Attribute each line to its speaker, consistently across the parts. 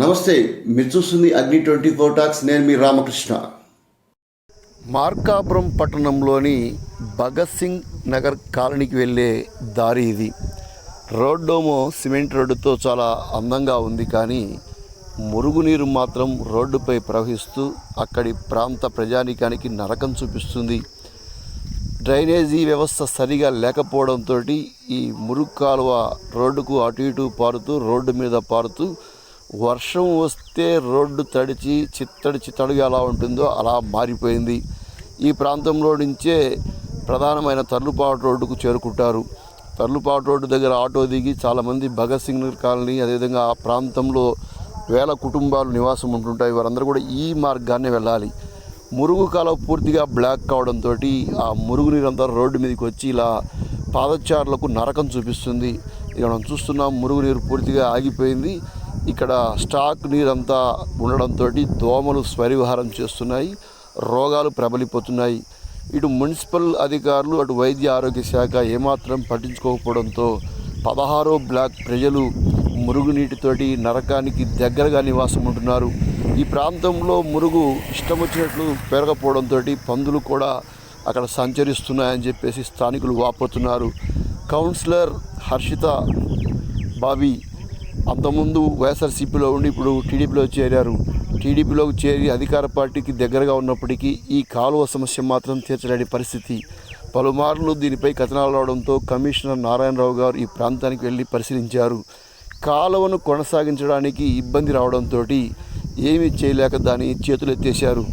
Speaker 1: నమస్తే మీరు చూస్తుంది అగ్ని ట్వంటీ ఫోర్ టాక్స్ నేను మీ రామకృష్ణ మార్కాపురం పట్టణంలోని భగత్ సింగ్ నగర్ కాలనీకి వెళ్ళే దారి ఇది రోడ్డోమో సిమెంట్ రోడ్డుతో చాలా అందంగా ఉంది కానీ మురుగునీరు మాత్రం రోడ్డుపై ప్రవహిస్తూ అక్కడి ప్రాంత ప్రజానికానికి నరకం చూపిస్తుంది డ్రైనేజీ వ్యవస్థ సరిగా లేకపోవడంతో ఈ మురుగు కాలువ రోడ్డుకు అటు ఇటు పారుతూ రోడ్డు మీద పారుతూ వర్షం వస్తే రోడ్డు తడిచి చిత్తడిచి తడుగు ఎలా ఉంటుందో అలా మారిపోయింది ఈ ప్రాంతంలో నుంచే ప్రధానమైన తర్లుపాటు రోడ్డుకు చేరుకుంటారు తర్లుపాటు రోడ్డు దగ్గర ఆటో దిగి చాలామంది భగత్ సింగ్ కాలనీ అదేవిధంగా ఆ ప్రాంతంలో వేల కుటుంబాలు నివాసం ఉంటుంటాయి వారందరూ కూడా ఈ మార్గాన్ని వెళ్ళాలి మురుగు కాలం పూర్తిగా బ్లాక్ కావడంతో ఆ మురుగు నీరంతా రోడ్డు మీదకి వచ్చి ఇలా పాదచారులకు నరకం చూపిస్తుంది ఇక మనం చూస్తున్నాం మురుగునీరు పూర్తిగా ఆగిపోయింది ఇక్కడ స్టాక్ నీరంతా ఉండడంతో దోమలు స్వరివిహారం చేస్తున్నాయి రోగాలు ప్రబలిపోతున్నాయి ఇటు మున్సిపల్ అధికారులు అటు వైద్య ఆరోగ్య శాఖ ఏమాత్రం పట్టించుకోకపోవడంతో పదహారో బ్లాక్ ప్రజలు మురుగునీటితోటి నరకానికి దగ్గరగా నివాసం ఉంటున్నారు ఈ ప్రాంతంలో మురుగు ఇష్టం వచ్చినట్లు పెరగపోవడంతో పందులు కూడా అక్కడ సంచరిస్తున్నాయని చెప్పేసి స్థానికులు వాపోతున్నారు కౌన్సిలర్ హర్షిత బాబీ అంతకుముందు వైఎస్ఆర్సీపీలో ఉండి ఇప్పుడు టీడీపీలో చేరారు టీడీపీలో చేరి అధికార పార్టీకి దగ్గరగా ఉన్నప్పటికీ ఈ కాలువ సమస్య మాత్రం తీర్చలేని పరిస్థితి పలుమార్లు దీనిపై కథనాలు రావడంతో కమిషనర్ నారాయణరావు గారు ఈ ప్రాంతానికి వెళ్ళి పరిశీలించారు కాలువను కొనసాగించడానికి ఇబ్బంది రావడంతో ఏమి చేయలేక దాని చేతులెత్తేశారు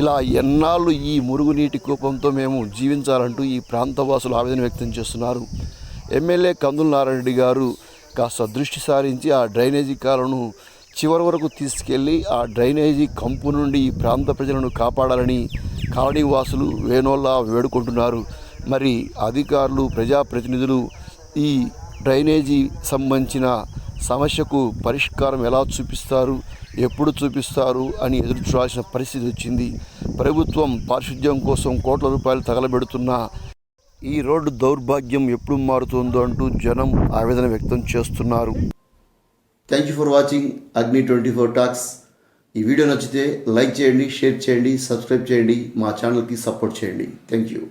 Speaker 1: ఇలా ఎన్నాళ్ళు ఈ మురుగునీటి కూపంతో మేము జీవించాలంటూ ఈ ప్రాంతవాసులు ఆవేదన వ్యక్తం చేస్తున్నారు ఎమ్మెల్యే కందుల నారాయణ రెడ్డి గారు కాస్త దృష్టి సారించి ఆ డ్రైనేజీ కాలను చివరి వరకు తీసుకెళ్ళి ఆ డ్రైనేజీ కంపు నుండి ఈ ప్రాంత ప్రజలను కాపాడాలని కాలనీ వాసులు వేనోల్లా వేడుకుంటున్నారు మరి అధికారులు ప్రజాప్రతినిధులు ఈ డ్రైనేజీ సంబంధించిన సమస్యకు పరిష్కారం ఎలా చూపిస్తారు ఎప్పుడు చూపిస్తారు అని ఎదురు చూడాల్సిన పరిస్థితి వచ్చింది ప్రభుత్వం పారిశుద్ధ్యం కోసం కోట్ల రూపాయలు తగలబెడుతున్నా ఈ రోడ్డు దౌర్భాగ్యం ఎప్పుడు మారుతుందో అంటూ జనం ఆవేదన వ్యక్తం చేస్తున్నారు
Speaker 2: thank you for watching Agni twenty four talks ఈ వీడియో నచ్చితే లైక్ చేయండి షేర్ చేయండి సబ్స్క్రైబ్ చేయండి మా ఛానల్కి సపోర్ట్ చేయండి థ్యాంక్ యూ